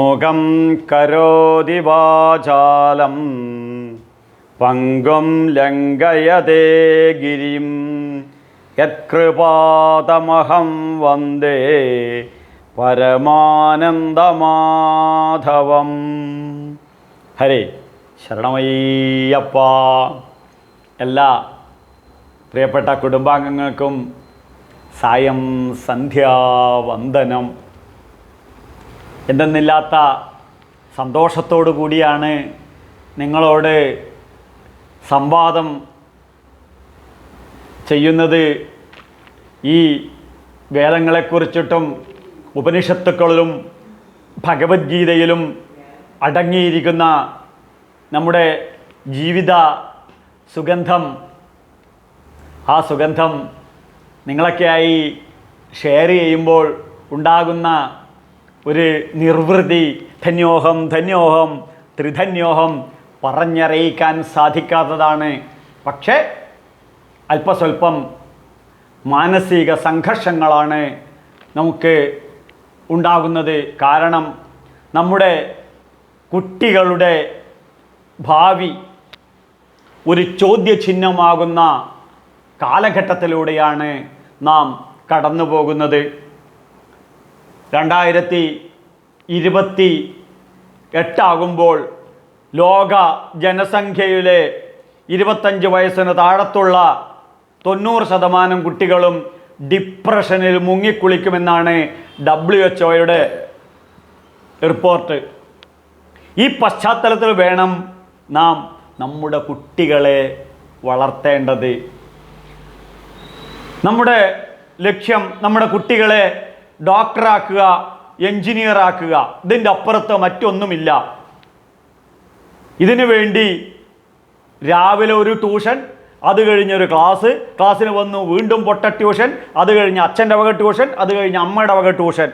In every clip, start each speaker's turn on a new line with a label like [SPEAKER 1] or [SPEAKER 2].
[SPEAKER 1] മോകം കരോതി വാചാലം പങ്കും ലംഘയതേ ഗിരിം. യത്കൃപാതമഹം വന്ദേ പരമാനന്ദമാധവം. ഹരേ ശരണമയ്യപ്പ. എല്ലാ പ്രിയപ്പെട്ട കുടുംബാംഗങ്ങൾക്കും സായം സന്ധ്യാവന്ദനം. എന്തെന്നില്ലാത്ത സന്തോഷത്തോടു കൂടിയാണ് നിങ്ങളോട് സംവാദം ചെയ്യുന്നത്. ഈ വേദങ്ങളെക്കുറിച്ചിട്ടും ഉപനിഷത്തുക്കളിലും ഭഗവത്ഗീതയിലും അടങ്ങിയിരിക്കുന്ന നമ്മുടെ ജീവിത സുഗന്ധം ആ സുഗന്ധം നിങ്ങളൊക്കെയായി ഷെയർ ചെയ്യുമ്പോൾ ഉണ്ടാകുന്ന ഒരു നിർവൃതി. ധന്യോഹം ധന്യോഹം ത്രിധന്യോഹം പറഞ്ഞറിയിക്കാൻ സാധിക്കാത്തതാണ്. പക്ഷേ അല്പസ്വല്പം മാനസിക സംഘർഷങ്ങളാണ് നമുക്ക് ഉണ്ടാകുന്നത്. കാരണം നമ്മുടെ കുട്ടികളുടെ ഭാവി ഒരു ചോദ്യചിഹ്നമാകുന്ന കാലഘട്ടത്തിലൂടെയാണ് നാം കടന്നു പോകുന്നത് രണ്ടായിരത്തി ഇരുപത്തി എട്ടാകുമ്പോൾ ലോക ജനസംഖ്യയിലെ ഇരുപത്തഞ്ച് വയസ്സിന് താഴത്തുള്ള തൊണ്ണൂറ് ശതമാനം കുട്ടികളും ഡിപ്രഷനിൽ മുങ്ങിക്കുളിക്കുമെന്നാണ് ഡബ്ല്യു എച്ച് ഒയുടെ റിപ്പോർട്ട്. ഈ പശ്ചാത്തലത്തിൽ വേണം നാം നമ്മുടെ കുട്ടികളെ വളർത്തേണ്ടത്. നമ്മുടെ ലക്ഷ്യം നമ്മുടെ കുട്ടികളെ ഡോക്ടറാക്കുക എഞ്ചിനീയറാക്കുക ഇതിന്റെ അപ്പുറത്ത് മറ്റൊന്നുമില്ല. ഇതിനു വേണ്ടി രാവിലെ ഒരു ട്യൂഷൻ അത് കഴിഞ്ഞൊരു ക്ലാസ്. ക്ലാസ്സിന് വന്നു വീണ്ടും പൊട്ട ട്യൂഷൻ അത് കഴിഞ്ഞ് അച്ഛന്റെ വക ട്യൂഷൻ അത് കഴിഞ്ഞ് അമ്മയുടെ വക ട്യൂഷൻ.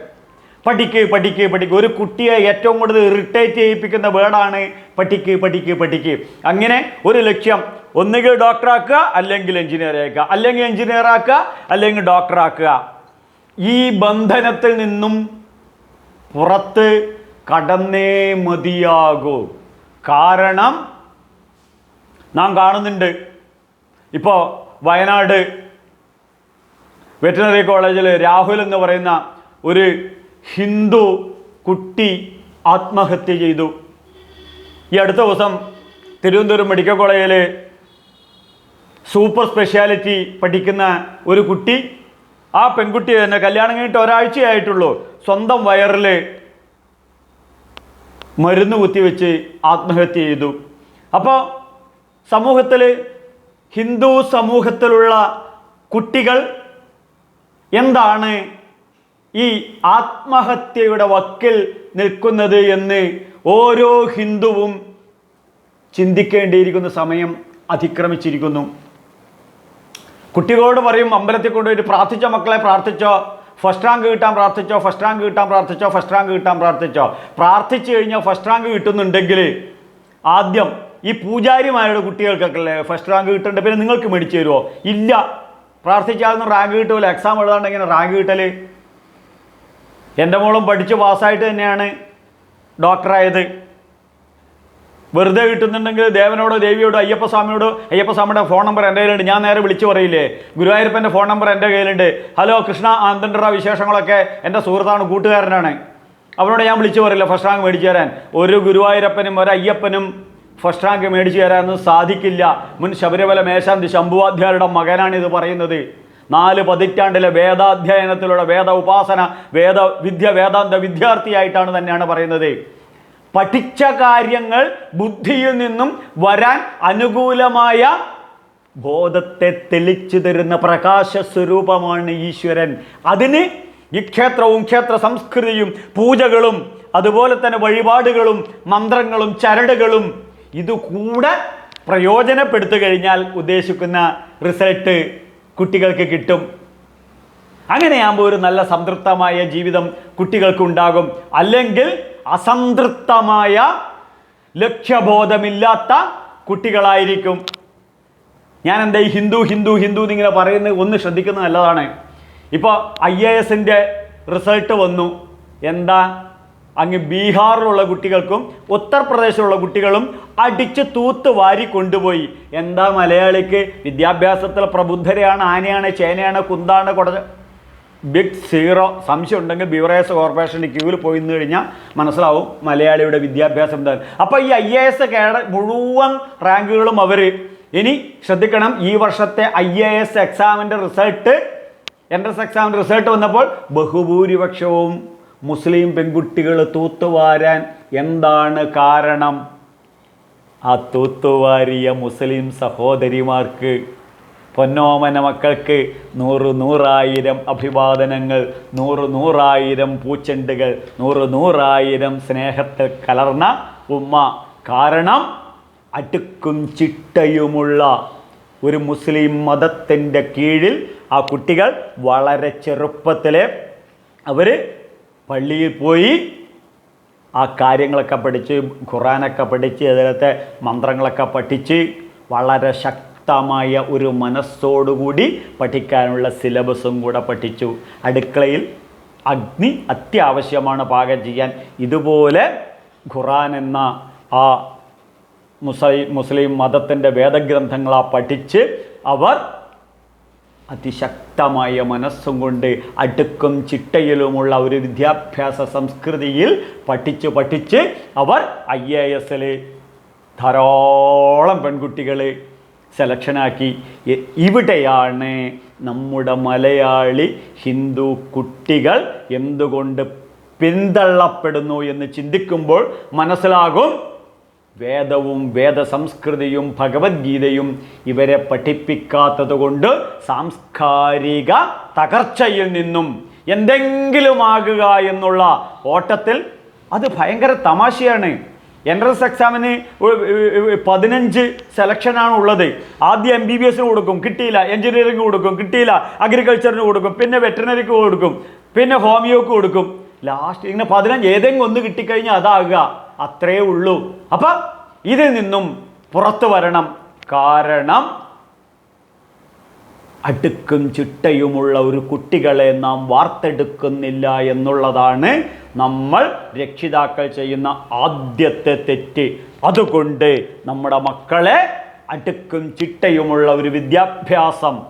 [SPEAKER 1] പഠിക്ക് പഠിക്ക് പഠിക്ക്. ഒരു കുട്ടിയെ ഏറ്റവും കൂടുതൽ ഇറിറ്റേറ്റ് ചെയ്യിപ്പിക്കുന്ന വേർഡാണ് പഠിക്ക് പഠിക്ക് പഠിക്ക്. അങ്ങനെ ഒരു ലക്ഷ്യം ഒന്നുകിൽ ഡോക്ടറാക്കുക അല്ലെങ്കിൽ എഞ്ചിനീയർ ആക്കുക അല്ലെങ്കിൽ എഞ്ചിനീയർ ആക്കുക അല്ലെങ്കിൽ ഡോക്ടറാക്കുക. ഈ ബന്ധനത്തിൽ നിന്നും പുറത്ത് കടന്നേ മതിയാകൂ. കാരണം നാം കാണുന്നുണ്ട്. ഇപ്പോൾ വയനാട് വെറ്റിനറി കോളേജിൽ രാഹുൽ എന്ന് പറയുന്ന ഒരു ഹിന്ദു കുട്ടി ആത്മഹത്യ ചെയ്തു. ഈ അടുത്ത ദിവസം തിരുവനന്തപുരം മെഡിക്കൽ കോളേജിൽ സൂപ്പർ സ്പെഷ്യാലിറ്റി പഠിക്കുന്ന ഒരു കുട്ടി ആ പെൺകുട്ടി തന്നെ കല്യാണം കഴിഞ്ഞിട്ട് ഒരാഴ്ചയായിട്ടുള്ളൂ. സ്വന്തം വയറിൽ മരുന്ന് കുത്തിവെച്ച് ആത്മഹത്യ ചെയ്തു. അപ്പോൾ സമൂഹത്തിൽ ഹിന്ദു സമൂഹത്തിലുള്ള കുട്ടികൾ എന്താണ് ഈ ആത്മഹത്യയുടെ വക്കിൽ നിൽക്കുന്നത് എന്ന് ഓരോ ഹിന്ദുവും ചിന്തിക്കേണ്ടിയിരിക്കുന്ന സമയം അതിക്രമിച്ചിരിക്കുന്നു. കുട്ടികളോട് പറയും അമ്പലത്തിൽ കൊണ്ടുപോയി പ്രാർത്ഥിച്ചോ മക്കളെ പ്രാർത്ഥിച്ചോ. ഫസ്റ്റ് റാങ്ക് കിട്ടാൻ പ്രാർത്ഥിച്ചോ ഫസ്റ്റ് റാങ്ക് കിട്ടാൻ പ്രാർത്ഥിച്ചോ ഫസ്റ്റ് റാങ്ക് കിട്ടാൻ പ്രാർത്ഥിച്ചോ. പ്രാർത്ഥിച്ചു കഴിഞ്ഞാൽ ഫസ്റ്റ് റാങ്ക് കിട്ടുന്നുണ്ടെങ്കിൽ ആദ്യം ഈ പൂജാരിമാരുടെ കുട്ടികൾക്കൊക്കെ ഫസ്റ്റ് റാങ്ക് കിട്ടേണ്ട. പിന്നെ നിങ്ങൾക്ക് മേടിച്ചു തരുമോ ഇല്ല. പ്രാർത്ഥിച്ചാലൊന്നും റാങ്ക് കിട്ടുമല്ലോ എക്സാം എഴുതാണ്ട് എങ്ങനെ റാങ്ക് കിട്ടൽ എന്റെ മോളും പഠിച്ച് പാസ്സായിട്ട് തന്നെയാണ് ഡോക്ടറായത് വെറുതെ കിട്ടുന്നുണ്ടെങ്കിൽ ദേവനോടോ ദേവിയോടോ അയ്യപ്പസ്വാമിയോടോ അയ്യപ്പസ്വാമിയുടെ ഫോൺ നമ്പർ എന്റെ കയ്യിലുണ്ട്. ഞാൻ നേരെ വിളിച്ചു പറയില്ലേ? ഗുരുവായൂരപ്പന്റെ ഫോൺ നമ്പർ എന്റെ കയ്യിലുണ്ട്. ഹലോ കൃഷ്ണ ആന്തണ്ടറ വിശേഷങ്ങളൊക്കെ എന്റെ സുഹൃത്താണ് കൂട്ടുകാരനാണ്. അവനോട് ഞാൻ വിളിച്ചു പറയില്ല ഫസ്റ്റ് റാങ്ക് മേടിച്ചു തരാൻ. ഒരു ഗുരുവായൂരപ്പനും ഒരു അയ്യപ്പനും ഫസ്റ്റ് റാങ്ക് മേടിച്ചു തരാനൊന്നും സാധിക്കില്ല. മുൻ ശബരിമല മേശാന്തി ശംഭുവാധ്യായരുടെ മകനാണ് ഇത് പറയുന്നത്. നാല് പതിറ്റാണ്ടിലെ വേദാധ്യയനത്തിലൂടെ വേദ ഉപാസന വേദ വിദ്യ വേദാന്ത വിദ്യാർത്ഥിയായിട്ടാണ് തന്നെയാണ് പറയുന്നത്. പഠിച്ച കാര്യങ്ങൾ ബുദ്ധിയിൽ നിന്നും വരാൻ അനുകൂലമായ ബോധത്തെ തെളിച്ചു തരുന്ന പ്രകാശ സ്വരൂപമാണ് ഈശ്വരൻ. അതിന് ഈ ക്ഷേത്രവും ക്ഷേത്ര സംസ്കൃതിയും പൂജകളും അതുപോലെ തന്നെ വഴിപാടുകളും മന്ത്രങ്ങളും ചരടുകളും ഇതുകൂടെ പ്രയോജനപ്പെടുത്തു കഴിഞ്ഞാൽ ഉദ്ദേശിക്കുന്ന റിസൾട്ട് കുട്ടികൾക്ക് കിട്ടും. അങ്ങനെയാകുമ്പോൾ ഒരു നല്ല സംതൃപ്തമായ ജീവിതം കുട്ടികൾക്കുണ്ടാകും അല്ലെങ്കിൽ അസംതൃപ്തമായ ലക്ഷ്യബോധമില്ലാത്ത കുട്ടികളായിരിക്കും. ഞാൻ എന്താ ഈ ഹിന്ദു ഹിന്ദു ഹിന്ദു എന്നിങ്ങനെ പറയുന്നത് ഒന്ന് ശ്രദ്ധിക്കുന്നത് നല്ലതാണ്. ഇപ്പോൾ ഐ എ എസിന്റെ റിസൾട്ട് വന്നു. എന്താ? അങ്ങ് ബീഹാറിലുള്ള കുട്ടികൾക്കും ഉത്തർപ്രദേശിലുള്ള കുട്ടികളും അടിച്ച് തൂത്ത് വാരി കൊണ്ടുപോയി. എന്താ മലയാളിക്ക്? വിദ്യാഭ്യാസത്തിലെ പ്രബുദ്ധരെയാണ് ആനയാണ് ചേനയാണ് കുന്താണ് കൊട ബിഗ് സീറോ സംശയം ഉണ്ടെങ്കിൽ ബിവറേഴ്സ് കോർപ്പറേഷന്റെ ക്യൂവിൽ പോയി നിന്ന് കഴിഞ്ഞാൽ മനസ്സിലാവും മലയാളിയുടെ വിദ്യാഭ്യാസം എന്താണ് അപ്പോൾ ഈ ഐ എ എസ് കേട മുഴുവൻ റാങ്കുകളും അവർ ഇനി ശ്രദ്ധിക്കണം ഈ വർഷത്തെ ഐ എ എസ് എക്സാമിന്റെ റിസൾട്ട് എൻട്രൻസ് എക്സാമിന്റെ റിസൾട്ട് വന്നപ്പോൾ ബഹുഭൂരിപക്ഷവും മുസ്ലിം പെൺകുട്ടികൾ തൂത്തുവാരാൻ എന്താണ് കാരണം? ആ തൂത്തുവാരിയ മുസ്ലിം സഹോദരിമാർക്ക് പൊന്നോമന മക്കൾക്ക് നൂറ് നൂറായിരം അഭിവാദനങ്ങൾ നൂറ് നൂറായിരം പൂച്ചെണ്ടുകൾ നൂറ് നൂറായിരം സ്നേഹത്തിൽ കലർന്ന ഉമ്മ. കാരണം അടുക്കും ചിട്ടയുമുള്ള ഒരു മുസ്ലിം മതത്തിന്റെ കീഴിൽ ആ കുട്ടികൾ വളരെ ചെറുപ്പത്തിലെ അവർ പള്ളിയിൽ പോയി ആ കാര്യങ്ങളൊക്കെ പഠിച്ച് ഖുറാനൊക്കെ പഠിച്ച് അതിലത്തെ മന്ത്രങ്ങളൊക്കെ പഠിച്ച് വളരെ ശക്തമായ ഒരു മനസ്സോടുകൂടി പഠിക്കാനുള്ള സിലബസും കൂടെ പഠിച്ചു. അടുക്കളയിൽ അഗ്നി അത്യാവശ്യമാണ് പാകം ചെയ്യാൻ. ഇതുപോലെ ഖുറാൻ എന്ന ആ മുസ്ലിം മുസ്ലിം മതത്തിന്റെ വേദഗ്രന്ഥങ്ങളാ പഠിച്ച് അവർ അതിശക്തമായ മനസ്സും കൊണ്ട് അടുക്കും ചിട്ടയിലുമുള്ള ഒരു വിദ്യാഭ്യാസ സംസ്കൃതിയിൽ പഠിച്ച് പഠിച്ച് അവർ ഐ എ എസിൽ ധാരാളം പെൺകുട്ടികളെ സെലക്ഷനാക്കി. ഇവിടെയാണ് നമ്മുടെ മലയാളി ഹിന്ദു കുട്ടികൾ എന്തുകൊണ്ട് പിന്തള്ളപ്പെടുന്നു എന്ന് ചിന്തിക്കുമ്പോൾ മനസ്സിലാകും. വേദവും വേദ സംസ്കൃതിയും ഭഗവത്ഗീതയും ഇവരെ പഠിപ്പിക്കാത്തത് കൊണ്ട് സാംസ്കാരിക തകർച്ചയിൽ നിന്നും എന്തെങ്കിലും ആകുക എന്നുള്ള ഓട്ടത്തിൽ അത് ഭയങ്കര തമാശയാണ്. എൻട്രൻസ് എക്സാമിന് പതിനഞ്ച് സെലക്ഷനാണ് ഉള്ളത്. ആദ്യം എം ബി ബി എസിന് കൊടുക്കും കിട്ടിയില്ല. എഞ്ചിനീയറിംഗ് കൊടുക്കും കിട്ടിയില്ല. അഗ്രികൾച്ചറിന് കൊടുക്കും പിന്നെ വെറ്ററിനറിക്ക് കൊടുക്കും പിന്നെ ഹോമിയോക്ക് കൊടുക്കും. ലാസ്റ്റ് ഇങ്ങനെ പതിനഞ്ച് ഏതെങ്കിലും ഒന്ന് കിട്ടിക്കഴിഞ്ഞാൽ അതാകുക. അത്രേ ഉള്ളൂ. അപ്പം ഇതിൽ നിന്നും പുറത്തു വരണം. കാരണം അടുക്കും ചിട്ടയുമുള്ള ഒരു കുട്ടികളെ നാം വാർത്തെടുക്കുന്നില്ല എന്നുള്ളതാണ് നമ്മൾ രക്ഷിതാക്കൾ ചെയ്യുന്ന ആദ്യത്തെ തെറ്റ്. അതുകൊണ്ട് നമ്മുടെ മക്കളെ അടുക്കും ചിട്ടയുമുള്ള ഒരു വിദ്യാഭ്യാസം.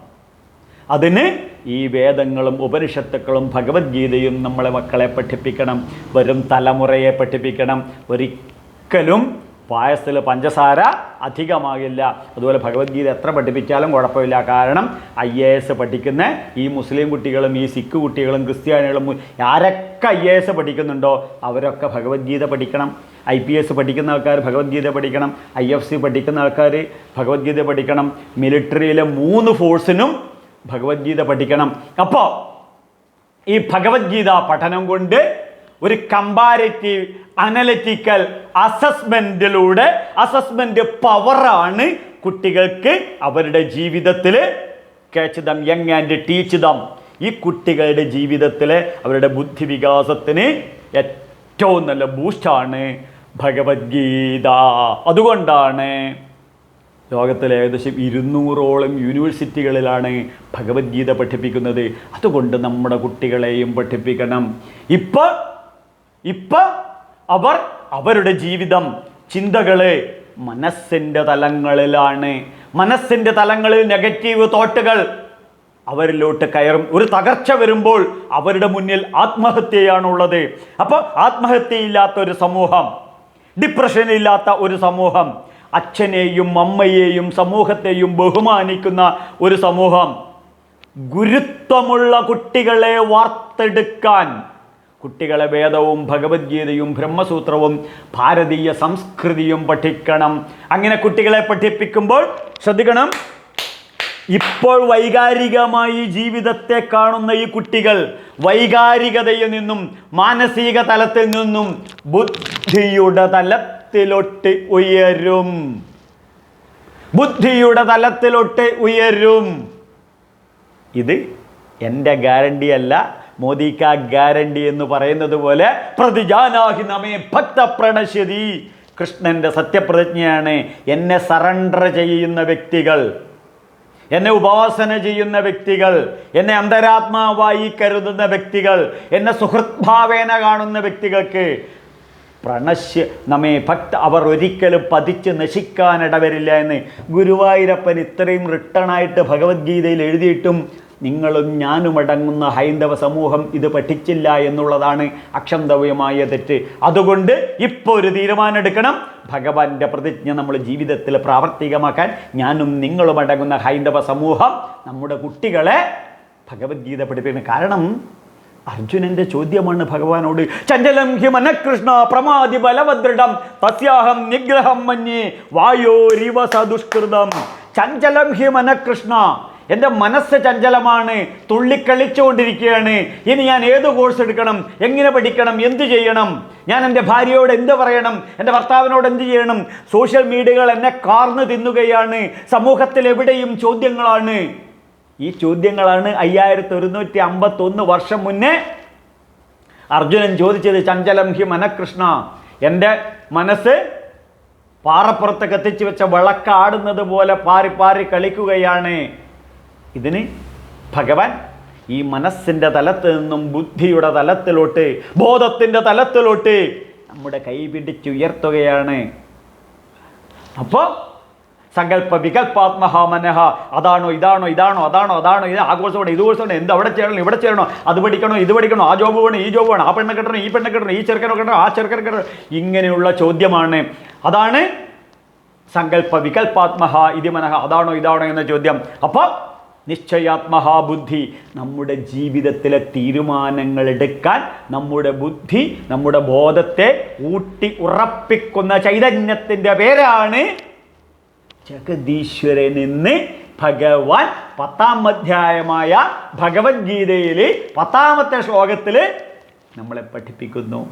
[SPEAKER 1] അതിന് ഈ വേദങ്ങളും ഉപനിഷത്തുക്കളും ഭഗവത്ഗീതയും നമ്മളെ മക്കളെ പഠിപ്പിക്കണം. വരും തലമുറയെ പഠിപ്പിക്കണം. ഒരിക്കലും പായസത്തിൽ പഞ്ചസാര അധികമാകില്ല. അതുപോലെ ഭഗവത്ഗീത എത്ര പഠിപ്പിച്ചാലും കുഴപ്പമില്ല. കാരണം ഐ എ എസ് പഠിക്കുന്ന ഈ മുസ്ലിം കുട്ടികളും ഈ സിഖ് കുട്ടികളും ക്രിസ്ത്യാനികളും ആരൊക്കെ ഐ എ എസ് പഠിക്കുന്നുണ്ടോ അവരൊക്കെ ഭഗവത്ഗീത പഠിക്കണം. ഐ പി എസ് പഠിക്കുന്ന ആൾക്കാർ ഭഗവത്ഗീത പഠിക്കണം. ഐ എഫ് സി പഠിക്കുന്ന ആൾക്കാർ ഭഗവത്ഗീത പഠിക്കണം. മിലിറ്ററിയിലെ മൂന്ന് ഫോഴ്സിനും ഭഗവത്ഗീത പഠിക്കണം. അപ്പോൾ ഈ ഭഗവത്ഗീത പഠനം കൊണ്ട് ഒരു കമ്പാരറ്റീവ് അനലറ്റിക്കൽ അസസ്മെന്റിലൂടെ അസസ്മെന്റ് പവറാണ് കുട്ടികൾക്ക് അവരുടെ ജീവിതത്തിൽ catch them young and teach them ഈ കുട്ടികളുടെ ജീവിതത്തിൽ അവരുടെ ബുദ്ധി വികാസത്തിന് ഏറ്റവും നല്ല ബൂസ്റ്റാണ് ഭഗവത്ഗീത. അതുകൊണ്ടാണ് ലോകത്തിലെ ഏകദേശം ഇരുന്നൂറോളം യൂണിവേഴ്സിറ്റികളിലാണ് ഭഗവത്ഗീത പഠിപ്പിക്കുന്നത്. അതുകൊണ്ട് നമ്മുടെ കുട്ടികളെയും പഠിപ്പിക്കണം. ഇപ്പം ഇപ്പം അവർ അവരുടെ ജീവിതം ചിന്തകൾ മനസ്സിന്റെ തലങ്ങളിലാണ്. മനസ്സിന്റെ തലങ്ങളിൽ നെഗറ്റീവ് തോട്ടുകൾ അവരിലോട്ട് കയറും. ഒരു തകർച്ച വരുമ്പോൾ അവരുടെ മുന്നിൽ ആത്മഹത്യയാണുള്ളത്. അപ്പോൾ ആത്മഹത്യയില്ലാത്ത ഒരു സമൂഹം ഡിപ്രഷൻ ഇല്ലാത്ത ഒരു സമൂഹം അച്ഛനെയും അമ്മയെയും സമൂഹത്തെയും ബഹുമാനിക്കുന്ന ഒരു സമൂഹം ഗുരുത്വമുള്ള കുട്ടികളെ വാർത്തെടുക്കാൻ കുട്ടികളെ വേദവും ഭഗവത്ഗീതയും ബ്രഹ്മസൂത്രവും ഭാരതീയ സംസ്കൃതിയും പഠിക്കണം. അങ്ങനെ കുട്ടികളെ പഠിപ്പിക്കുമ്പോൾ ശ്രദ്ധിക്കണം. ഇപ്പോൾ വൈകാരികമായി ജീവിതത്തെ കാണുന്ന ഈ കുട്ടികൾ വൈകാരികതയിൽ നിന്നും മാനസിക തലത്തിൽ നിന്നും ബുദ്ധിയുടെ തലത്തിലൊട്ട് ഉയരും. ബുദ്ധിയുടെ തലത്തിലൊട്ട് ഉയരും. ഇത് എന്റെ ഗ്യാരണ്ടി അല്ല മോദിക്ക ഗ്യാരണ്ടി എന്ന് പറയുന്നത് പോലെ പ്രതിജാനാഹി നമേ ഭക്ത പ്രണശ്യതി കൃഷ്ണന്റെ സത്യപ്രതിജ്ഞയാണ് എന്നെ സറണ്ടർ ചെയ്യുന്ന വ്യക്തികൾ. എന്നെ ഉപാസന ചെയ്യുന്ന വ്യക്തികൾ. എന്നെ അന്തരാത്മാവായി കരുതുന്ന വ്യക്തികൾ. എന്നെ സുഹൃത്ഭാവേന കാണുന്ന വ്യക്തികൾക്ക് പ്രണശ്യ നമ്മെ ഭക്ത അവർ ഒരിക്കലും പതിച്ച് നശിക്കാനിടവരില്ല എന്ന് ഗുരുവായൂരപ്പൻ ഇത്രയും റിട്ടേണായിട്ട് ഭഗവത്ഗീതയിൽ എഴുതിയിട്ടും നിങ്ങളും ഞാനും അടങ്ങുന്ന ഹൈന്ദവ സമൂഹം ഇത് പഠിച്ചില്ല എന്നുള്ളതാണ് അക്ഷന്തവ്യമായ തെറ്റ്. അതുകൊണ്ട് ഇപ്പോൾ ഒരു തീരുമാനം എടുക്കണം ഭഗവാന്റെ പ്രതിജ്ഞ നമ്മൾ ജീവിതത്തിൽ പ്രാവർത്തികമാക്കാൻ ഞാനും നിങ്ങളും അടങ്ങുന്ന ഹൈന്ദവ സമൂഹം നമ്മുടെ കുട്ടികളെ ഭഗവത്ഗീത പഠിപ്പിക്കണം. കാരണം അർജുനന്റെ ചോദ്യമാണ് ഭഗവാനോട് ചഞ്ചലം ഹി മനകൃഷ്ണ പ്രമാതി ബലവദൃഢം തസ്യാഹം നിഗ്രഹം മഞ്ഞേ വായോരിവ സദുഷ്കൃതം ചഞ്ചലം ഹി മനകൃഷ്ണ എന്റെ മനസ്സ് ചഞ്ചലമാണ് തുള്ളിക്കളിച്ചുകൊണ്ടിരിക്കുകയാണ്. ഇനി ഞാൻ ഏത് കോഴ്സ് എടുക്കണം എങ്ങനെ പഠിക്കണം എന്ത് ചെയ്യണം? ഞാൻ എന്റെ ഭാര്യയോട് എന്ത് പറയണം എന്റെ ഭർത്താവിനോട് എന്ത് ചെയ്യണം? സോഷ്യൽ മീഡിയകൾ എന്നെ കാർന്നു തിന്നുകയാണ് സമൂഹത്തിൽ എവിടെയും ചോദ്യങ്ങളാണ്. ഈ ചോദ്യങ്ങളാണ് അയ്യായിരത്തി ഒരുന്നൂറ്റി അമ്പത്തൊന്ന് വർഷം മുന്നേ അർജുനൻ ചോദിച്ചത് ചഞ്ചലം ഹി മനകൃഷ്ണ എന്റെ മനസ്സ് പാറപ്പുറത്ത് കത്തിച്ചു വെച്ച വിളക്കാടുന്നത് പോലെ പാറി പാറി കളിക്കുകയാണ്. ഇതിന് ഭഗവാൻ ഈ മനസ്സിന്റെ തലത്തിൽ നിന്നും ബുദ്ധിയുടെ തലത്തിലോട്ട് ബോധത്തിന്റെ തലത്തിലോട്ട് നമ്മുടെ കൈ പിടിച്ചുയർത്തുകയാണ്. അപ്പോൾ സങ്കല്പ വികൽപാത്മഹ അതാണോ ഇതാണോ ഇതാണോ അതാണോ അതാണോ ഇത് ആഘോഷമാണ് ഇത് കോഴ്സാണ് എന്ത് അവിടെ ചെയ്യണം ഇവിടെ ചെയ്യണോ അത് പഠിക്കണോ ഇത് പഠിക്കണോ ആ ജോബ് വേണം ഈ ജോബ് വേണം ആ പെണ്ണെ കെട്ടണം ഈ പെണ്ണെ കെട്ടണം ഈ ചെറുക്കനെ കെട്ടണം ആ ചെറുക്കനെ കെട്ടണം ഇങ്ങനെയുള്ള ചോദ്യമാണ്. അതാണ് സങ്കല്പ വികൽപാത്മഹ ഇതി മനഹ അതാണോ ഇതാണോ എന്ന ചോദ്യം. അപ്പോൾ നിശ്ചയാത്മഹാ ബുദ്ധി നമ്മുടെ ജീവിതത്തിലെ തീരുമാനങ്ങൾ എടുക്കാൻ നമ്മുടെ ബുദ്ധി നമ്മുടെ ബോധത്തെ ഊട്ടി ഉറപ്പിക്കുന്ന ചൈതന്യത്തിന്റെ പേരാണ് ജഗദീശ്വരനെന്ന് ഭഗവാൻ പത്താം അധ്യായമായ ഭഗവത്ഗീതയിൽ പത്താമത്തെ ശ്ലോകത്തിൽ നമ്മളെ പഠിപ്പിക്കുന്നു.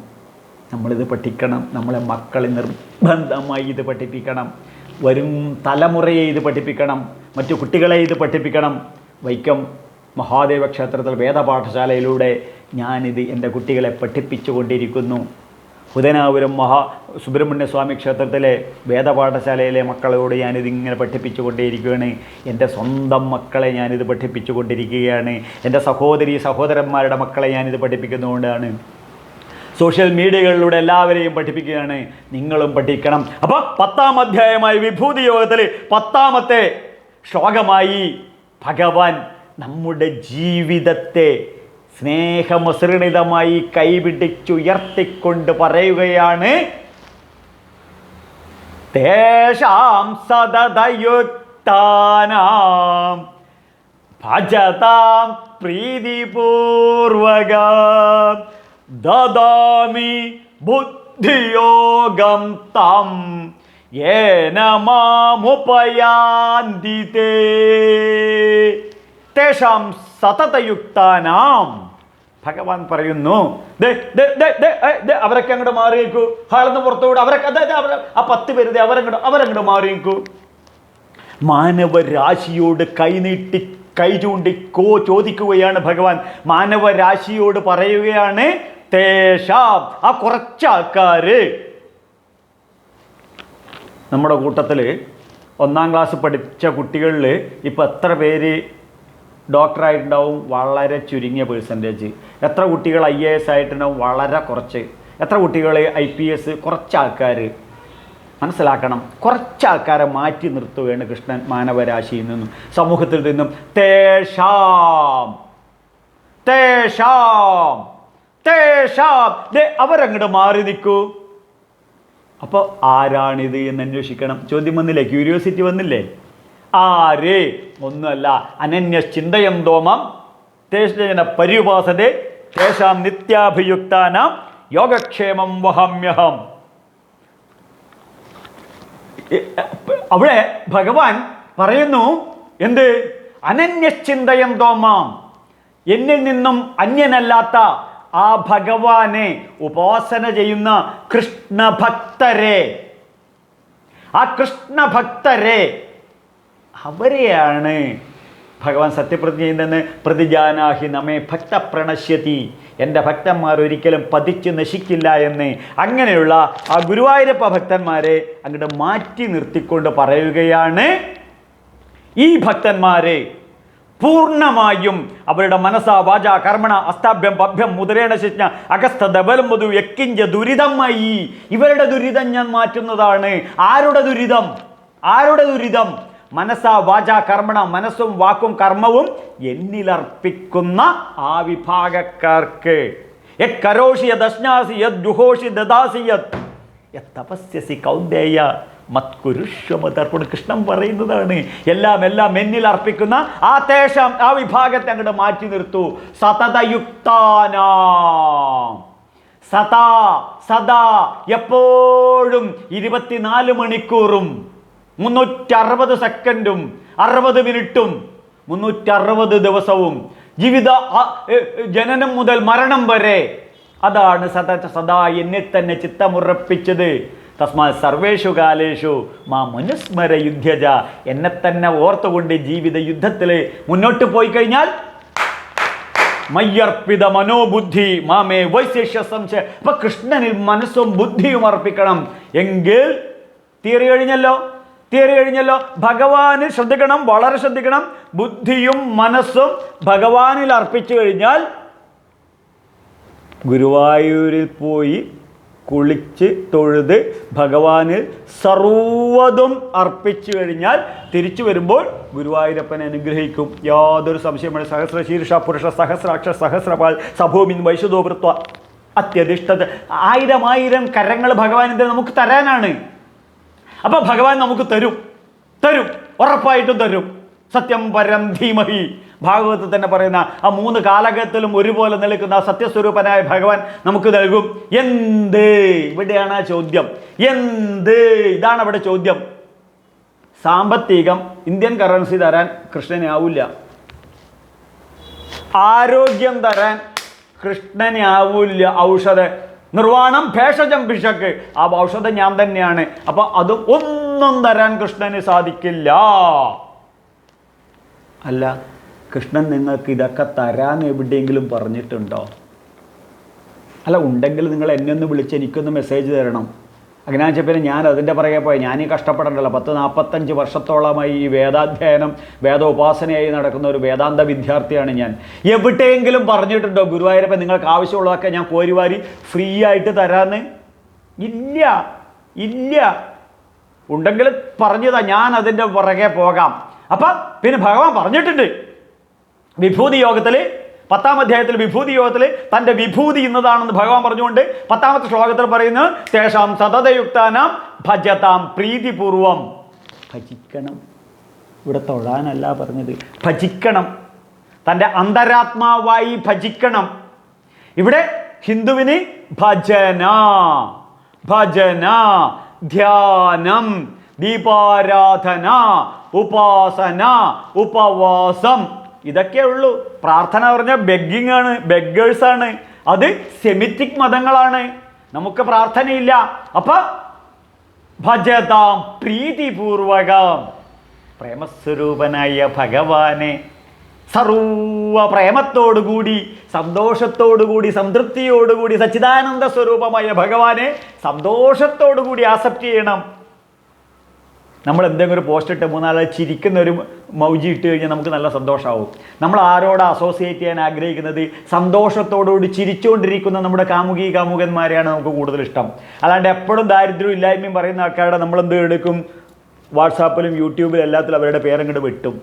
[SPEAKER 1] നമ്മളിത് പഠിക്കണം. നമ്മളെ മക്കളെ നിർബന്ധമായി ഇത് പഠിപ്പിക്കണം. വരും തലമുറയെ ഇത് പഠിപ്പിക്കണം. മറ്റു കുട്ടികളെ ഇത് പഠിപ്പിക്കണം. വൈക്കം മഹാദേവ ക്ഷേത്രത്തിൽ വേദപാഠശാലയിലൂടെ ഞാനിത് എന്റെ കുട്ടികളെ പഠിപ്പിച്ചു കൊണ്ടിരിക്കുന്നു ഉദനാപുരം മഹാ സുബ്രഹ്മണ്യസ്വാമി ക്ഷേത്രത്തിലെ വേദപാഠശാലയിലെ മക്കളോട് ഞാനിത് ഇങ്ങനെ പഠിപ്പിച്ചുകൊണ്ടേയിരിക്കുകയാണ് എന്റെ സ്വന്തം മക്കളെ ഞാനിത് പഠിപ്പിച്ചു കൊണ്ടിരിക്കുകയാണ് എന്റെ സഹോദരി സഹോദരന്മാരുടെ മക്കളെ ഞാനിത് പഠിപ്പിക്കുന്നതുകൊണ്ടാണ്. സോഷ്യൽ മീഡിയകളിലൂടെ എല്ലാവരെയും പഠിപ്പിക്കുകയാണ്. നിങ്ങളും പഠിക്കണം. അപ്പോൾ പത്താം അധ്യായമായി വിഭൂതി യോഗത്തിൽ പത്താമത്തെ ശ്ലോകമായി ഭഗവാൻ നമ്മുടെ ജീവിതത്തെ സ്നേഹമസൃണിതമായി കൈപിടിച്ചുയർത്തിക്കൊണ്ട് പറയുകയാണ്. തേഷാം സതതയുക്താനാം ഭജതാം പ്രീതിപൂർവകം ദദാമി ബുദ്ധിയോഗം തം യേന മാമുപയാന്തി തേ തേഷാം സതതയുക്താനാം ഭഗവാൻ പറയുന്നു അവരൊക്കെ അങ്ങോട്ട് മാറിയേക്കൂ. ഹാളെന്ന് പുറത്തുകൂടെ അവരൊക്കെ അതെ അതെ, അവരെ ആ പത്ത് പേരുതെ അവരങ്ങോട്ട് അവരങ്ങോട്ട് മാറിയേക്കൂ. മാനവരാശിയോട് കൈനീട്ടി കൈ ചൂണ്ടി കോ ചോദിക്കുകയാണ് ഭഗവാൻ. മാനവരാശിയോട് പറയുകയാണ് തേഷാം ആ കുറച്ചാൾക്കാർ നമ്മുടെ കൂട്ടത്തിൽ ഒന്നാം ക്ലാസ് പഠിച്ച കുട്ടികളിൽ ഇപ്പോൾ എത്ര പേര് ഡോക്ടറായിട്ടുണ്ടാവും? വളരെ ചുരുങ്ങിയ പേഴ്സന്റേജ് എത്ര കുട്ടികൾ ഐ എ എസ് ആയിട്ടുണ്ടാവും? വളരെ കുറച്ച്. എത്ര കുട്ടികൾ ഐ പി എസ് കുറച്ച് ആൾക്കാർ മനസ്സിലാക്കണം. കുറച്ച് ആൾക്കാരെ മാറ്റി നിർത്തുകയാണ് കൃഷ്ണൻ മാനവരാശിയിൽ നിന്നും. സമൂഹത്തിൽ നിന്നും. തേഷാം തേഷാം തേഷാം അവരങ്ങോട്ട് മാറി നിൽക്കൂ. അപ്പോൾ ആരാണിത് എന്ന് അന്വേഷിക്കണം. ചോദ്യം വന്നില്ലേ? ക്യൂരിയോസിറ്റി വന്നില്ലേ? ആര്? ഒന്നുമല്ല. അനന്യ ചിന്തയം തോമം തേജന പര്യുപാസതെ തേശാം നിത്യാഭിയുക്താനാം യോഗക്ഷേമം വഹമ്യഹം. അവിടെ ഭഗവാൻ പറയുന്നു എന്ത്? അനന്യചിന്തയം തോമാം എന്നിൽ നിന്നും അന്യനല്ലാത്ത ആ ഭഗവാനെ ഉപാസന ചെയ്യുന്ന കൃഷ്ണഭക്തരെ. ആ കൃഷ്ണഭക്തരെ അവരെയാണ് ഭഗവാൻ സത്യപ്രതിജ്ഞ ചെയ്യുന്നതെന്ന് പ്രതിജാനാഹി നമ്മെ ഭക്ത പ്രണശ്യതി എന്റെ ഭക്തന്മാർ ഒരിക്കലും പതിച്ച് നശിക്കില്ല എന്ന്. അങ്ങനെയുള്ള ആ ഗുരുവായൂരപ്പ ഭക്തന്മാരെ അങ്ങോട്ട് മാറ്റി നിർത്തിക്കൊണ്ട് പറയുകയാണ് ഈ ഭക്തന്മാരെ. പൂർണമായും അവരുടെ മനസ്സ വാച കർമ്മണ അസ്താഭ്യം പഭ്യം മുതലേണ ശിജ്ഞ അഗസ്ത ദബലം മധു യക്കിഞ്ച ദുരിതമായി ഇവരുടെ ദുരിതം ഞാൻ മാറ്റുന്നതാണ്. ആരുടെ ദുരിതം? ആരുടെ ദുരിതം? മനസ്സ വാച കർമ്മണ മനസ്സും വാക്കും കർമ്മവും എന്നിലർപ്പിക്കുന്ന ആ വിഭാഗക്കാർക്ക്. കരോഷി യദ് അശ്നാസി യദ് ജുഹോഷി ദദാസി യത് തപസ്യസി കൗന്ദേയ. മത്കുരുഷ്വമതർപ്പണ കൃഷ്ണൻ പറയുന്നതാണ്. എല്ലാം എല്ലാം എന്നിൽ അർപ്പിക്കുന്ന ആ തേശം ആ വിഭാഗത്തെ അങ്ങോട്ട് മാറ്റി നിർത്തു. സതതയുക്താനാം. സദാ സദാ എപ്പോഴും ഇരുപത്തിനാല് മണിക്കൂറും മുന്നൂറ്ററുപത് സെക്കൻഡും അറുപത് മിനിറ്റും മുന്നൂറ്ററുപത് ദിവസവും ജീവിത ജനനം മുതൽ മരണം വരെ അതാണ് സദാ സദാ എന്നെ തന്നെ ചിത്തമുറപ്പിച്ചത്. തസ്മാ സർവേഷു കാലേഷു മാ മനുസ്മര യുദ്ധജ എന്നെ തന്നെ ഓർത്തുകൊണ്ട് ജീവിത യുദ്ധത്തിൽ മുന്നോട്ട് പോയി കഴിഞ്ഞാൽ മയ്യർപ്പിത മനോബുദ്ധി മാമേ വൈശേഷ്യ സംശയ. അപ്പൊ കൃഷ്ണനിൽ മനസ്സും ബുദ്ധിയും അർപ്പിക്കണം. എങ്കിൽ തിയറി കഴിഞ്ഞല്ലോ? തിയറി കഴിഞ്ഞല്ലോ? ഭഗവാനിൽ ശ്രദ്ധിക്കണം വളരെ ശ്രദ്ധിക്കണം. ബുദ്ധിയും മനസ്സും ഭഗവാനിൽ അർപ്പിച്ചു കഴിഞ്ഞാൽ ഗുരുവായൂരിൽ പോയി കുളിച്ച് തൊഴുത് ഭഗവാന് സർവതും അർപ്പിച്ചു കഴിഞ്ഞാൽ തിരിച്ചു വരുമ്പോൾ ഗുരുവായൂരപ്പനെ അനുഗ്രഹിക്കും. യാതൊരു സംശയമാണ് സഹസ്ര ശീർഷ പുരുഷ സഹസ്രാക്ഷ സഹസ്രപാൽ സഭൂമിൻ വൈശുദോപൃത്വ അത്യധിഷ്ഠത. ആയിരം ആയിരം കരങ്ങൾ ഭഗവാനിന്റെ നമുക്ക് തരാനാണ്. അപ്പൊ ഭഗവാൻ നമുക്ക് തരും. തരും. ഉറപ്പായിട്ടും തരും. സത്യം പരം ധീമഹി. ഭാഗവതത്തിൽ തന്നെ പറയുന്ന ആ മൂന്ന് കാലഘട്ടത്തിലും ഒരുപോലെ നിൽക്കുന്ന സത്യസ്വരൂപനായ ഭഗവാൻ നമുക്ക് നൽകും. എന്ത്? ഇവിടെയാണ് ആ ചോദ്യം. എന്ത്? ഇതാണ് അവിടെ ചോദ്യം. സാമ്പത്തികം ഇന്ത്യൻ കറൻസി തരാൻ കൃഷ്ണനെ ആവില്ല. ആരോഗ്യം തരാൻ കൃഷ്ണനെ ആവില്ല. ഔഷധ നിർവാണം ഭേഷജം ഭിഷക്ക്. ആ ഔഷധ ഞാൻ തന്നെയാണ്. അപ്പൊ അത് ഒന്നും തരാൻ കൃഷ്ണന് സാധിക്കില്ല. അല്ല കൃഷ്ണൻ നിങ്ങൾക്ക് ഇതൊക്കെ തരാൻ എവിടെയെങ്കിലും പറഞ്ഞിട്ടുണ്ടോ? അല്ല ഉണ്ടെങ്കിൽ നിങ്ങൾ എന്നെ ഒന്ന് വിളിച്ച് എനിക്കൊന്ന് മെസ്സേജ് തരണം. അങ്ങനെ വെച്ചാൽ ഞാൻ അതിന്റെ പുറകെ പോയി. ഞാൻ ഈ കഷ്ടപ്പെടണ്ടല്ലോ. പത്ത് നാൽപ്പത്തഞ്ച് വർഷത്തോളമായി ഈ വേദാധ്യയനം വേദോപാസനയായി നടക്കുന്ന ഒരു വേദാന്ത വിദ്യാർത്ഥിയാണ് ഞാൻ. എവിടെയെങ്കിലും പറഞ്ഞിട്ടുണ്ടോ? ഗുരുവായൂരപ്പൻ നിങ്ങൾക്ക് ആവശ്യമുള്ളതൊക്കെ ഞാൻ കോരിവാരി ഫ്രീ ആയിട്ട് തരാന്ന്? ഇല്ല. ഇല്ല. ഉണ്ടെങ്കിൽ പറഞ്ഞതാ. ഞാൻ അതിന്റെ പുറകെ പോകാം. അപ്പം പിന്നെ ഭഗവാൻ പറഞ്ഞിട്ടുണ്ട്. വിഭൂതി യോഗത്തിൽ പത്താം അധ്യായത്തിൽ വിഭൂതി യോഗത്തിൽ തന്റെ വിഭൂതി ഇന്നതാണെന്ന് ഭഗവാൻ പറഞ്ഞുകൊണ്ട് പത്താമത്തെ ശ്ലോകത്തിൽ പറയുന്നു തേഷാം സതതയുക്താനാം ഭജതാം പ്രീതിപൂർവം. ഭജിക്കണം. ഇവിടെ തൊഴാനല്ല പറഞ്ഞത്. ഭജിക്കണം. തന്റെ അന്തരാത്മാവായി ഭജിക്കണം. ഇവിടെ ഹിന്ദുവിന് ഭജന ഭജന ധ്യാനം ദീപാരാധന ഉപാസന ഉപവാസം ഇതൊക്കെ ഉള്ളൂ. പ്രാർത്ഥന പറഞ്ഞാൽ ബെഗിങ് ആണ് ബെഗേഴ്സ് ആണ്. അത് സെമിറ്റിക് മതങ്ങളാണ്. നമുക്ക് പ്രാർത്ഥനയില്ല. അപ്പൊ ഭജതാം പ്രീതിപൂർവകം. പ്രേമസ്വരൂപനായ ഭഗവാനെ സർവ പ്രേമത്തോടുകൂടി സന്തോഷത്തോടുകൂടി സംതൃപ്തിയോടുകൂടി സച്ചിദാനന്ദ സ്വരൂപമായ ഭഗവാനെ സന്തോഷത്തോടുകൂടി ആക്സെപ്റ്റ് ചെയ്യണം. നമ്മൾ എന്തെങ്കിലും ഒരു പോസ്റ്റ് ഇട്ട് മൂന്നാളെ ചിരിക്കുന്ന ഒരു മൗജി ഇട്ട് കഴിഞ്ഞാൽ നമുക്ക് നല്ല സന്തോഷമാവും നമ്മൾ ആരോട് അസോസിയേറ്റ് ചെയ്യാൻ ആഗ്രഹിക്കുന്നത്? സന്തോഷത്തോടുകൂടി ചിരിച്ചുകൊണ്ടിരിക്കുന്ന നമ്മുടെ കാമുകി കാമുകന്മാരെയാണ് നമുക്ക് കൂടുതൽ ഇഷ്ടം. അല്ലാണ്ട് എപ്പോഴും ദാരിദ്ര്യം ഇല്ലായ്മയും പറയുന്ന ആൾക്കാരുടെ നമ്മൾ എന്ത് എടുക്കും? വാട്സാപ്പിലും യൂട്യൂബിലും എല്ലാത്തിലും അവരുടെ പേരങ്ങോട്ട് വെട്ടും.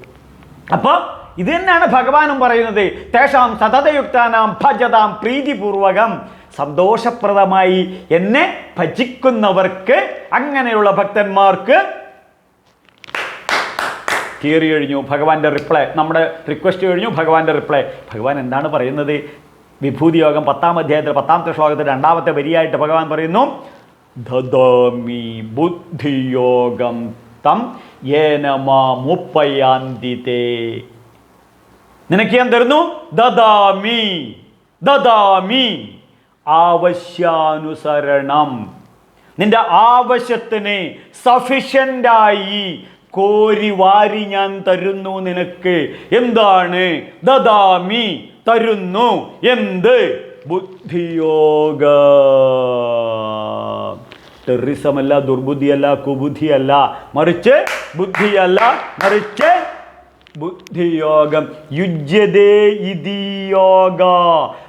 [SPEAKER 1] അപ്പോൾ ഇത് തന്നെയാണ് ഭഗവാനും പറയുന്നത്. തേഷാം സതതയുക്താനാം ഭജതാം പ്രീതിപൂർവകം. സന്തോഷപ്രദമായി എന്നെ ഭജിക്കുന്നവർക്ക് അങ്ങനെയുള്ള ഭക്തന്മാർക്ക് തിയറി കഴിഞ്ഞു ഭഗവാന്റെ റിപ്ലൈ. നമ്മുടെ റിക്വസ്റ്റ് കഴിഞ്ഞു ഭഗവാന്റെ റിപ്ലൈ. ഭഗവാൻ എന്താണ് പറയുന്നത്? വിഭൂതി യോഗം പത്താം അധ്യായത്തിൽ പത്താമത്തെ ശ്ലോകത്തിൽ രണ്ടാമത്തെ വരിയായിട്ട് ഭഗവാൻ പറയുന്നു ദദാമി ബുദ്ധിയോഗം തം യേന മാമുപ്പയാന്തിതേ നിനക്ക് ഞാൻ തരുന്നു? ദദാമി ദദാമി ആവശ്യാനുസരണം. നിന്റെ ആവശ്യത്തിന് സഫിഷ്യന്റായി കോരി വാരി ഞാൻ തരുന്നു നിനക്ക്. എന്താണ്? ദദാമി തരുന്നു. എന്ത്? ബുദ്ധിയോഗ. ടെററിസമല്ല ദുർബുദ്ധിയല്ല കുബുദ്ധിയല്ല. മറിച്ച് ബുദ്ധിയല്ല മറിച്ച് ബുദ്ധിയോഗം. യുജ്യതേ ഇതി യോഗ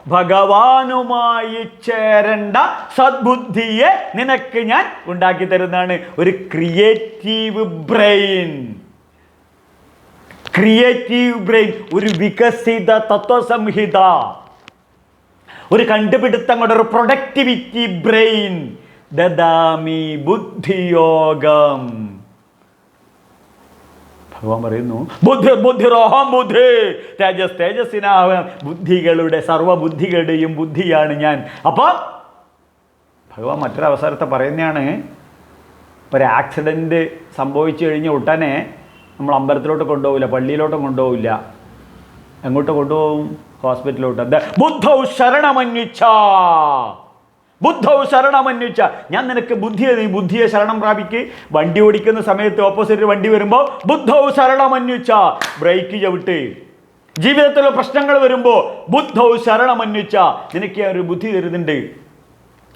[SPEAKER 1] ഭഗവാനുമായി ചേരേണ്ട സദ്ബുദ്ധിയെ നിനക്ക് ഞാൻ ഉണ്ടാക്കി തരുന്നതാണ്. ഒരു ക്രിയേറ്റീവ് ബ്രെയിൻ ക്രിയേറ്റീവ് ബ്രെയിൻ ഒരു വികസിത തത്വസംഹിത. ഒരു കണ്ടുപിടുത്തങ്ങളുടെ ഒരു പ്രൊഡക്ടിവിറ്റി ബ്രെയിൻ ദദാമി ബുദ്ധിയോഗം. ഭഗവാൻ പറയുന്നു ബുദ്ധി ബുദ്ധിരോഹം ബുദ്ധി തേജസ് തേജസ്സിനാവാം ബുദ്ധികളുടെ സർവബുദ്ധികളുടെയും ബുദ്ധിയാണ് ഞാൻ. അപ്പോൾ ഭഗവാൻ മറ്റൊരവസരത്തെ പറയുന്നതാണ് ഒരു ആക്സിഡന്റ് സംഭവിച്ചു കഴിഞ്ഞ ഉടനെ നമ്മൾ അമ്പലത്തിലോട്ട് കൊണ്ടുപോകില്ല പള്ളിയിലോട്ട് കൊണ്ടുപോകില്ല എങ്ങോട്ട് കൊണ്ടുപോകും? ഹോസ്പിറ്റലിലോട്ട് ബുദ്ധൗ ശരണമന്വിച്ച. ബുദ്ധൗ ശരണമന്വിച്ച ഞാൻ നിനക്ക് ബുദ്ധിയെ നീ ബുദ്ധിയെ ശരണം പ്രാപിക്ക്. വണ്ടി ഓടിക്കുന്ന സമയത്ത് ഓപ്പോസിറ്റ് വണ്ടി വരുമ്പോൾ ബുദ്ധൗ ശരണമന്വിച്ച ബ്രേക്ക് ചവിട്ട്. ജീവിതത്തിലെ പ്രശ്നങ്ങൾ വരുമ്പോൾ ബുദ്ധൗ ശരണമന്വിച്ച നിനക്ക് ഒരു ബുദ്ധി തരുന്നുണ്ട്.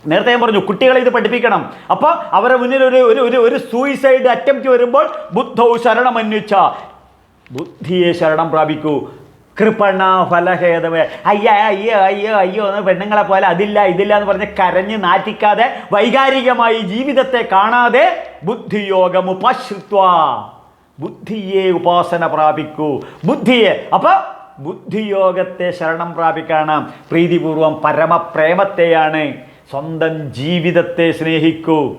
[SPEAKER 1] നേരത്തെ ഞാൻ പറഞ്ഞു കുട്ടികളെ ഇത് പഠിപ്പിക്കണം. അപ്പോൾ അവരെ മുന്നിൽ ഒരു ഒരു ഒരു ഒരു സൂയിസൈഡ് അറ്റംപ്റ്റ് വരുമ്പോൾ ബുദ്ധവും ശരണമന്വിച്ച ബുദ്ധിയെ ശരണം പ്രാപിക്കൂ. കൃപണ ഫലഹേതവേ. അയ്യ അയ്യോ അയ്യോ അയ്യോ എന്ന് പെണ്ണുങ്ങളെ പോലെ അതില്ല ഇതില്ല എന്ന് പറഞ്ഞ് കരഞ്ഞ് നാറ്റിക്കാതെ വൈകാരികമായി ജീവിതത്തെ കാണാതെ ബുദ്ധിയോഗം ഉപാശ്രിത്വ. ബുദ്ധിയെ ഉപാസന പ്രാപിക്കൂ. ബുദ്ധിയെ അപ്പോൾ ബുദ്ധിയോഗത്തെ ശരണം പ്രാപിക്കണം. പ്രീതിപൂർവം പരമപ്രേമത്തെയാണ് സ്വന്തം ജീവിതത്തെ സ്നേഹിക്കൂ.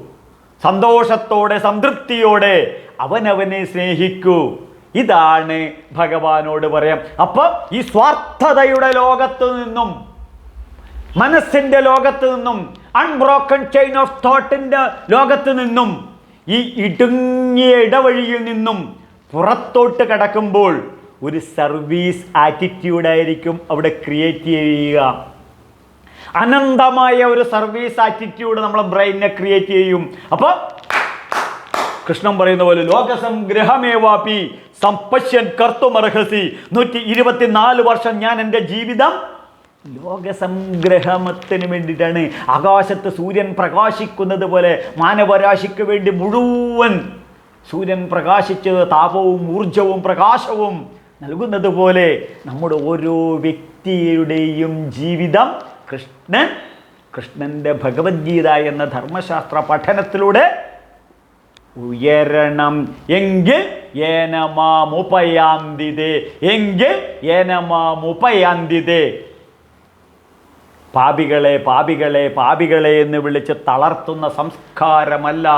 [SPEAKER 1] സന്തോഷത്തോടെ സംതൃപ്തിയോടെ അവനവനെ സ്നേഹിക്കൂ. ഇതാണ് ഭഗവാനോട് പറയാം. അപ്പം ഈ സ്വാർത്ഥതയുടെ ലോകത്ത് നിന്നും മനസ്സിന്റെ ലോകത്ത് നിന്നും അൺബ്രോക്കൺ ചെയിൻ ഓഫ് തോട്ടിന്റെ ലോകത്ത് നിന്നും ഈ ഇടുങ്ങിയ ഇടവഴിയിൽ നിന്നും പുറത്തോട്ട് കടക്കുമ്പോൾ ഒരു സർവീസ് ആറ്റിറ്റ്യൂഡായിരിക്കും അവിടെ ക്രിയേറ്റ് ചെയ്യുക. അനന്തമായ ഒരു സർവീസ് ആറ്റിറ്റ്യൂഡ് നമ്മളെ ബ്രെയിനിനെ ക്രിയേറ്റ് ചെയ്യും. അപ്പോൾ കൃഷ്ണൻ പറയുന്ന പോലെ ലോകസംഗ്രഹമേവാപി സമ്പശ്യൻ കർത്തുമർഹസി. നൂറ്റി ഇരുപത്തിനാല് വർഷം ഞാൻ എന്റെ ജീവിതം ലോകസംഗ്രഹത്തിന് വേണ്ടിയിട്ടാണ്. ആകാശത്ത് സൂര്യൻ പ്രകാശിക്കുന്നത് പോലെ മാനവരാശിക്ക് വേണ്ടി മുഴുവൻ സൂര്യൻ പ്രകാശിച്ച് താപവും ഊർജവും പ്രകാശവും നൽകുന്നത് പോലെ നമ്മുടെ ഓരോ വ്യക്തിയുടെയും ജീവിതം കൃഷ്ണൻ കൃഷ്ണന്റെ ഭഗവത്ഗീത എന്ന ധർമ്മശാസ്ത്ര പഠനത്തിലൂടെ ഉയരണം എങ്കിൽ ഏനമാമുപയാന്തിതേ എങ്കിൽ ഏനമാമുപയാന്തിതേ പാപികളെ പാപികളെ പാപികളെ എന്ന് വിളിച്ച് തളർത്തുന്ന സംസ്കാരമല്ല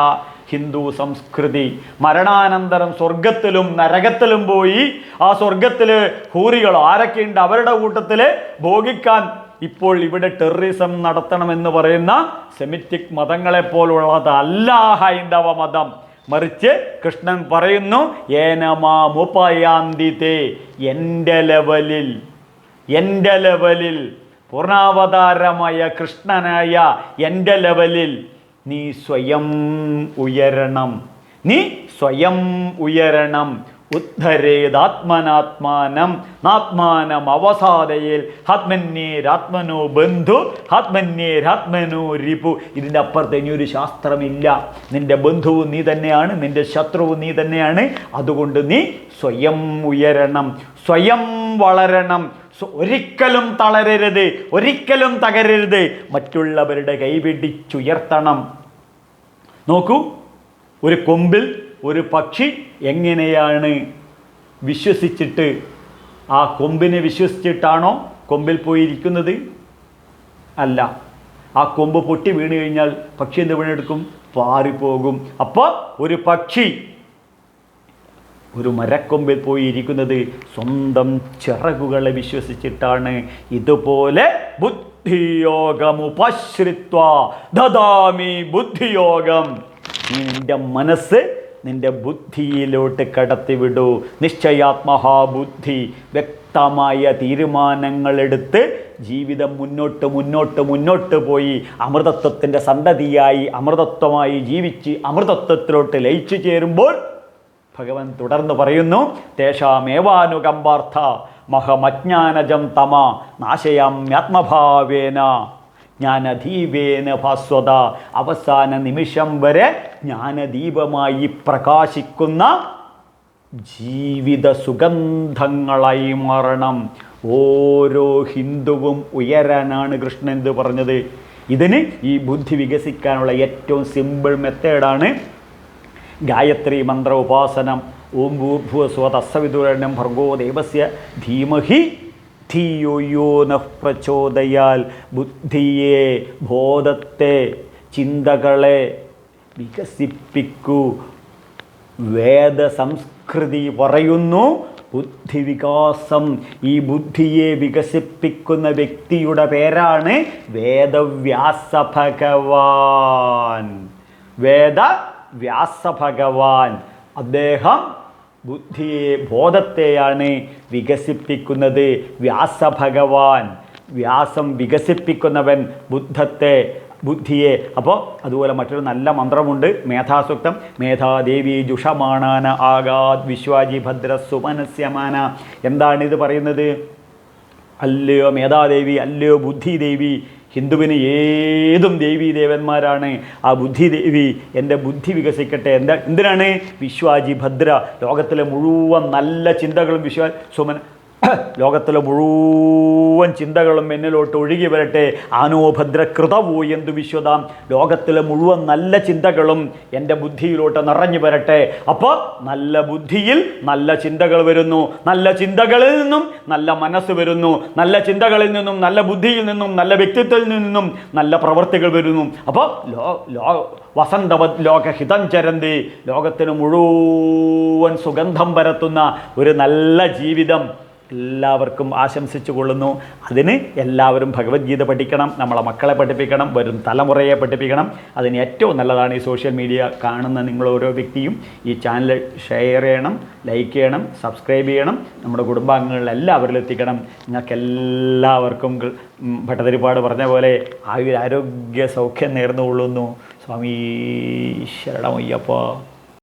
[SPEAKER 1] ഹിന്ദു സംസ്കൃതി. മരണാനന്തരം സ്വർഗത്തിലും നരകത്തിലും പോയി ആ സ്വർഗത്തിൽ ഹൂറികൾ ആരൊക്കെയുണ്ട് അവരുടെ കൂട്ടത്തിൽ ഭോഗിക്കാൻ ഇപ്പോൾ ഇവിടെ ടെററിസം നടത്തണമെന്ന് പറയുന്ന സെമിറ്റിക് മതങ്ങളെപ്പോലുള്ളതല്ല ഹൈന്ദവ മതം. മറിച്ച് കൃഷ്ണൻ പറയുന്നു ഏനമാമുപയാന്തിതേ എന്റെ ലെവലിൽ എന്റെ ലെവലിൽ പൂർണാവതാരമായ കൃഷ്ണനായ എന്റെ ലെവലിൽ നീ സ്വയം ഉയരണം നീ സ്വയം ഉയരണം ഉദ്ധരേതാത്മനാത്മാനം. നാത്മാനം അവസാദയിൽ ആത്മന്യേരാത്മനോ ബന്ധു ആത്മന്യേരാത്മനോ റിപു ഇതിന്റെ അപ്പുറത്ത് ഇനി ഒരു ശാസ്ത്രമില്ല. നിന്റെ ബന്ധുവും നീ തന്നെയാണ് നിന്റെ ശത്രുവും നീ തന്നെയാണ്. അതുകൊണ്ട് നീ സ്വയം ഉയരണം സ്വയം വളരണം. ഒരിക്കലും തളരരുത് ഒരിക്കലും തകരരുത്. മറ്റുള്ളവരുടെ കൈപിടിച്ചുയർത്തണം നോക്കൂ ഒരു കൊമ്പിൽ ഒരു പക്ഷി എങ്ങനെയാണ് വിശ്വസിച്ചിട്ട് ആ കൊമ്പിനെ വിശ്വസിച്ചിട്ടാണോ കൊമ്പിൽ പോയിരിക്കുന്നത്? അല്ല. ആ കൊമ്പ് പൊട്ടി വീണ് കഴിഞ്ഞാൽ പക്ഷി എന്ത് വീണെടുക്കും പാറിപ്പോകും. അപ്പോൾ ഒരു പക്ഷി ഒരു മരക്കൊമ്പിൽ പോയി ഇരിക്കുന്നത് സ്വന്തം ചിറകുകളെ വിശ്വസിച്ചിട്ടാണ്. ഇതുപോലെ ബുദ്ധിയോഗമുപശ്രിത്വ ദദാമി ബുദ്ധിയോഗം. എന്റെ മനസ്സ് നിന്റെ ബുദ്ധിയിലോട്ട് കടത്തിവിടൂ. നിശ്ചയാത്മഹാബുദ്ധി വ്യക്തമായ തീരുമാനങ്ങളെടുത്ത് ജീവിതം മുന്നോട്ട് മുന്നോട്ട് മുന്നോട്ട് പോയി അമൃതത്വത്തിന്റെ സന്തതിയായി അമൃതത്വമായി ജീവിച്ച് അമൃതത്വത്തിലോട്ട് ലയിച്ചു ചേരുമ്പോൾ ഭഗവൻ തുടർന്ന് പറയുന്നു തേഷാമേവാനുകമ്പാർത്ഥ മഹമജ്ഞാനജം തമ നാശയാമ്യാത്മഭാവേന. ജ്ഞാനദീപേന ഭാസ്വത. അവസാന നിമിഷം വരെ ജ്ഞാനദീപമായി പ്രകാശിക്കുന്ന ജീവിത സുഗന്ധങ്ങളായി മാറണം. ഓരോ ഹിന്ദുവും ഉയരാനാണ് കൃഷ്ണൻ എന്ത് പറഞ്ഞത്. ഇതിന് ഈ ബുദ്ധി വികസിക്കാനുള്ള ഏറ്റവും സിമ്പിൾ മെത്തേഡാണ് ഗായത്രി മന്ത്ര ഉപാസനം. ഓം ഭൂഭുവസ്വ സ്വതസ്സവിതുരണം ഭർഗോ ദേവസ്യ ധീമഹി ധിയോ യോ നഃ പ്രചോദയാൽ ബുദ്ധിയെ ബോധത്തെ ചിന്തകളെ വികസിപ്പിക്കൂ. വേദ സംസ്കൃതി പറയുന്നു ബുദ്ധിവികാസം. ഈ ബുദ്ധിയെ വികസിപ്പിക്കുന്ന വ്യക്തിയുടെ പേരാണ് വേദവ്യാസ ഭഗവാൻ വേദ വ്യാസ ഭഗവാൻ അദ്ദേഹം ബുദ്ധിയെ ബോധത്തെയാണ് വികസിപ്പിക്കുന്നത്. വ്യാസഭഗവാൻ വ്യാസം വികസിപ്പിക്കുന്നവൻ ബുദ്ധത്തെ ബുദ്ധിയെ. അപ്പോൾ അതുപോലെ മറ്റൊരു നല്ല മന്ത്രമുണ്ട് മേധാസുക്തം. മേധാദേവി ജുഷമാണാന ആഗാദ് വിശ്വാജി ഭദ്ര സുമനസ്യമാന എന്താണിത് പറയുന്നത്? അല്ലയോ മേധാദേവി അല്ലയോ ബുദ്ധിദേവി ഹിന്ദുവിന് ഏതും ദേവീ ദേവന്മാരാണ്. ആ ബുദ്ധി ദേവി എന്റെ ബുദ്ധി വികസിക്കട്ടെ. എന്താ എന്തിനാണ്? വിശ്വാജി ഭദ്ര ലോകത്തിലെ മുഴുവൻ നല്ല ചിന്തകളും വിശ്വാ സുമൻ ലോകത്തിലെ മുഴുവൻ ചിന്തകളും എന്നിലോട്ട് ഒഴുകി വരട്ടെ. ആനോഭദ്രകൃതവോ ഭദ്ര കൃതവോ എന്തു വിശ്വതാം? ലോകത്തിലെ മുഴുവൻ നല്ല ചിന്തകളും എന്റെ ബുദ്ധിയിലോട്ട് നിറഞ്ഞു വരട്ടെ. അപ്പോൾ നല്ല ബുദ്ധിയിൽ നല്ല ചിന്തകൾ വരുന്നു. നല്ല ചിന്തകളിൽ നിന്നും നല്ല മനസ്സ് വരുന്നു. നല്ല ചിന്തകളിൽ നിന്നും നല്ല ബുദ്ധിയിൽ നിന്നും നല്ല വ്യക്തിത്വത്തിൽ നിന്നും നല്ല പ്രവൃത്തികൾ വരുന്നു. അപ്പോൾ ലോ ലോ വസന്തവത് ലോക ഹിതം ചരന്തി. ലോകത്തിന് മുഴുവൻ സുഗന്ധം പരത്തുന്ന ഒരു നല്ല ജീവിതം എല്ലാവർക്കും ആശംസിച്ചു കൊള്ളുന്നു. അതിന് എല്ലാവരും ഭഗവത്ഗീത പഠിക്കണം നമ്മളെ മക്കളെ പഠിപ്പിക്കണം വരും തലമുറയെ പഠിപ്പിക്കണം. അതിന് ഏറ്റവും നല്ലതാണ് ഈ സോഷ്യൽ മീഡിയ കാണുന്ന നിങ്ങൾ ഓരോ വ്യക്തിയും. ഈ ചാനൽ ഷെയർ ചെയ്യണം ലൈക്ക് ചെയ്യണം സബ്സ്ക്രൈബ് ചെയ്യണം. നമ്മുടെ കുടുംബാംഗങ്ങളിൽ എല്ലാവരിലും എത്തിക്കണം. നിങ്ങൾക്ക് എല്ലാവർക്കും ഭട്ടതിരിപ്പാട് പറഞ്ഞ പോലെ ആയുരാരോഗ്യ സൗഖ്യം നേർന്നുകൊള്ളുന്നു. സ്വാമി ശരണമയ്യപ്പ